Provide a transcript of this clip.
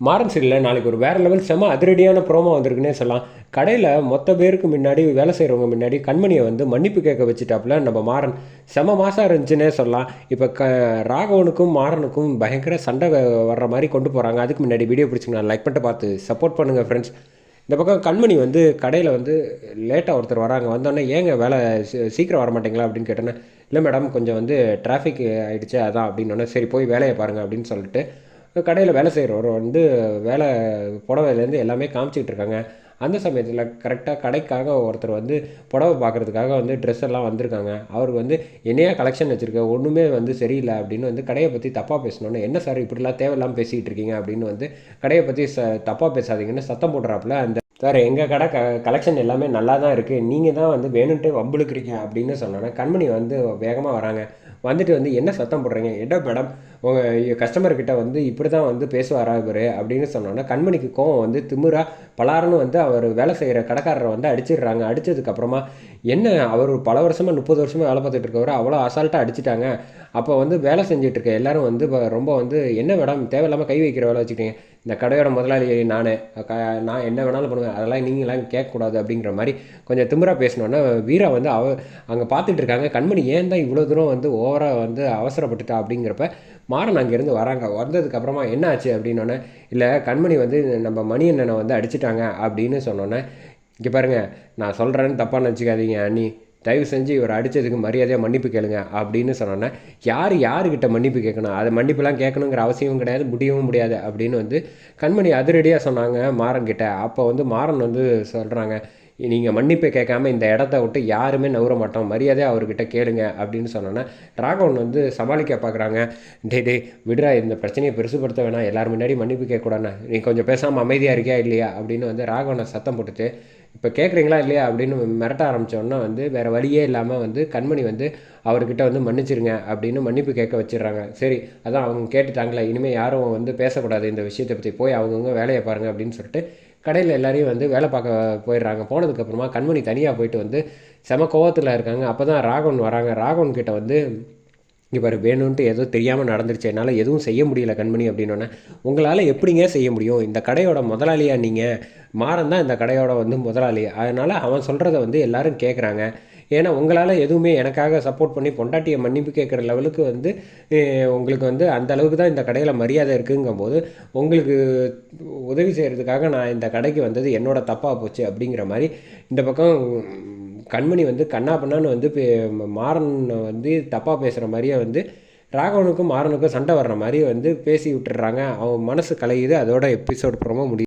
மாறன் சீரியலில் நாளைக்கு ஒரு வேறு லெவல் செம அதிரடியான ப்ரோமோ வந்திருக்குன்னே சொல்லலாம். கடையில் மொத்த பேருக்கு முன்னாடி வேலை செய்கிறவங்க முன்னாடி கண்மணியை வந்து மன்னிப்பு கேட்க வச்சுட்டாப்புல நம்ம மாறன் செம மாதம் இருந்துச்சுன்னே சொல்லலாம். இப்போ க ராகவனுக்கும் மாறனுக்கும் பயங்கர சண்டை வர்ற மாதிரி கொண்டு போகிறாங்க அதுக்கு முன்னாடி வீடியோ பிடிச்சிங்கன்னா லைக் பண்ணிட்டு பார்த்து சப்போர்ட் பண்ணுங்கள் ஃப்ரெண்ட்ஸ் இந்த பக்கம் கண்மணி வந்து கடையில் வந்து லேட்டாக ஒருத்தர் வராங்க. வந்தோடனே ஏங்க வேலை சீ- சீக்கிரம் வர மாட்டீங்களா அப்படின்னு கேட்டோன்னே இல்லை மேடம் கொஞ்சம் வந்து டிராஃபிக் ஆகிடுச்சு அதான் அப்படின்னோடனே சரி போய் வேலையை பாருங்கள் அப்படின்னு சொல்லிட்டு கடையில் வேலை செய்கிறவர் வந்து வேலை புடவையிலேருந்து எல்லாமே காமிச்சிக்கிட்டு இருக்காங்க. அந்த சமயத்தில் கரெக்டாக கடைக்காக ஒருத்தர் வந்து புடவை பார்க்குறதுக்காக வந்து ட்ரெஸ் எல்லாம் வந்திருக்காங்க. அவருக்கு வந்து என்னையா கலெக்ஷன் வச்சுருக்க? ஒன்றுமே வந்து சரியில்லை அப்படின்னு வந்து கடையை பற்றி தப்பாக பேசணுன்னு என்ன சார் இப்படிலாம் தேவையில்லாமல் பேசிகிட்டு இருக்கீங்க? அப்படின்னு வந்து கடையை பற்றி ச தப்பாக பேசாதீங்கன்னு சத்தம் போடுறாப்புல அந்த சார் எங்கள் கடை க கலெக்ஷன் எல்லாமே நல்லா தான் இருக்குது நீங்கள் தான் வந்து வேணுன்ட்டு வம்புழுக்கிறீங்க. அப்படின்னு சொன்னோன்னே கண்மணி வந்து வேகமாக வராங்க. வந்துட்டு வந்து என்ன சத்தம் போடுறீங்க? என்ன மேடம் உங்கள் கஸ்டமர்கிட்ட வந்து இப்படி தான் வந்து பேசுவாரா இவர்? அப்படின்னு சொன்னோன்னா கண்மணிக்கு கோவம் வந்து திமுறா பலாருன்னு வந்து அவர் வேலை செய்கிற கடைக்காரரை வந்து அடிச்சிடுறாங்க. அடித்ததுக்கப்புறமா என்ன அவர் பல வருஷமாக முப்பது வருஷமாக வேலை பார்த்துட்டு இருக்கவர் அவ்வளோ அசால்ட்டாக அடிச்சிட்டாங்க. அப்போ வந்து வேலை செஞ்சுட்டு இருக்க எல்லாரும் வந்து இப்போ ரொம்ப வந்து என்ன மேடம் தேவையில்லாமல் கை வைக்கிற வேலை வச்சுக்கிட்டீங்க. இந்த கடையோட முதலாளி நான் க நான் என்ன வேணாலும் பண்ணுவேன். அதெல்லாம் நீங்களாம் கேட்கக்கூடாது அப்படிங்கிற மாதிரி கொஞ்சம் திமிரா பேசினோன்னா வீரா வந்து அவ அங்கே பார்த்துட்டு இருக்காங்க. கண்மணி ஏன் தான் இவ்வளோ தூரம் வந்து ஓவராக வந்து அவசரப்பட்டுட்டா அப்படிங்கிறப்ப மாறன் அங்கேருந்து வராங்க. வந்ததுக்கப்புறமா என்ன ஆச்சு அப்படின்னோடனே இல்லை கண்மணி வந்து நம்ம மணி அண்ணனை வந்து அடிச்சிட்டாங்க அப்படின்னு சொன்னோன்னே இங்கே பாருங்க நான் சொல்கிறேன்னு தப்பாக நினச்சிக்காதீங்க அண்ணி. தயவு செஞ்சு இவர் அடித்ததுக்கு மரியாதையாக மன்னிப்பு கேளுங்க அப்படின்னு சொன்னோன்னே யார் யாருக்கிட்ட மன்னிப்பு கேட்கணும்? அதை மன்னிப்புலாம் கேட்கணுங்கிற அவசியமும் கிடையாது முடியவும் முடியாது அப்படின்னு வந்து கண்மணி அதிரடியாக சொன்னாங்க மாறன் கிட்ட அப்போ வந்து மாறன் வந்து சொல்கிறாங்க நீங்கள் மன்னிப்பு கேட்காம இந்த இடத்த விட்டு யாருமே நவுற மாட்டோம். மரியாதையாக அவர்கிட்ட கேளுங்க அப்படின்னு சொன்னோன்னா ராகவன் வந்து சமாளிக்க பார்க்குறாங்க. டே டே விடுறா இந்த பிரச்சனையை பெருசுப்படுத்த வேணாம். எல்லார் முன்னாடி மன்னிப்பு கேட்கக்கூடாண்ணா நீ கொஞ்சம் பேசாமல் அமைதியாக இருக்கியா இல்லையா அப்படின்னு வந்து ராகவனை சத்தம் போட்டுட்டு இப்போ கேட்குறீங்களா இல்லையா? அப்படின்னு மிரட்ட ஆரம்பித்தோன்னா வந்து வேறு வழியே இல்லாமல் வந்து கண்மணி வந்து அவர்கிட்ட வந்து மன்னிச்சிருங்க அப்படின்னு மன்னிப்பு கேட்க வச்சிடுறாங்க. சரி அதான் அவங்க கேட்டுட்டாங்களே. இனிமேல் யாரும் வந்து பேசக்கூடாது. இந்த விஷயத்தை பற்றி போய் அவங்கவுங்க வேலையை பாருங்கள் அப்படின்னு சொல்லிட்டு கடையில் எல்லாரையும் வந்து வேலை பார்க்க போயிடுறாங்க. போனதுக்கப்புறமா கண்மணி தனியாக போயிட்டு வந்து செம கோவத்தில் இருக்காங்க. அப்போ தான் ராகவன் வராங்க. ராகவன் கிட்ட வந்து இங்கே பாரு வேணும்ன்ட்டு ஏதோ தெரியாமல் நடந்துருச்சு. என்னால் எதுவும் செய்ய முடியல கண்மணி அப்படின்னோடனே உங்களால் எப்படிங்க செய்ய முடியும்? இந்த கடையோட முதலாளியாக நீங்கள் மாறன் தான் இந்த கடையோட வந்து முதலாளி. அதனால் அவன் சொல்கிறத வந்து எல்லோரும் கேட்குறாங்க ஏன்னா உங்களால் எதுவுமே எனக்காக சப்போர்ட் பண்ணி பொண்டாட்டியை மன்னிப்பு கேட்குற லெவலுக்கு வந்து உங்களுக்கு வந்து அந்த அளவுக்கு தான் இந்த கடையில் மரியாதை இருக்குங்கும்போது உங்களுக்கு உதவி செய்கிறதுக்காக நான் இந்த கடைக்கு வந்தது என்னோட தப்பாக போச்சு அப்படிங்கிற மாதிரி இந்த பக்கம் கண்மணி வந்து கண்ணா பண்ணான்னு வந்து பே- மாறன் வந்து தப்பாக பேசுகிற மாதிரியே வந்து ராகவனுக்கும் மாறனுக்கும் சண்டை வர்ற மாதிரி வந்து பேசி விட்டுறாங்க அவன் மனசு கலையுது அதோட எபிசோட் ப்ரோமோ முடியும்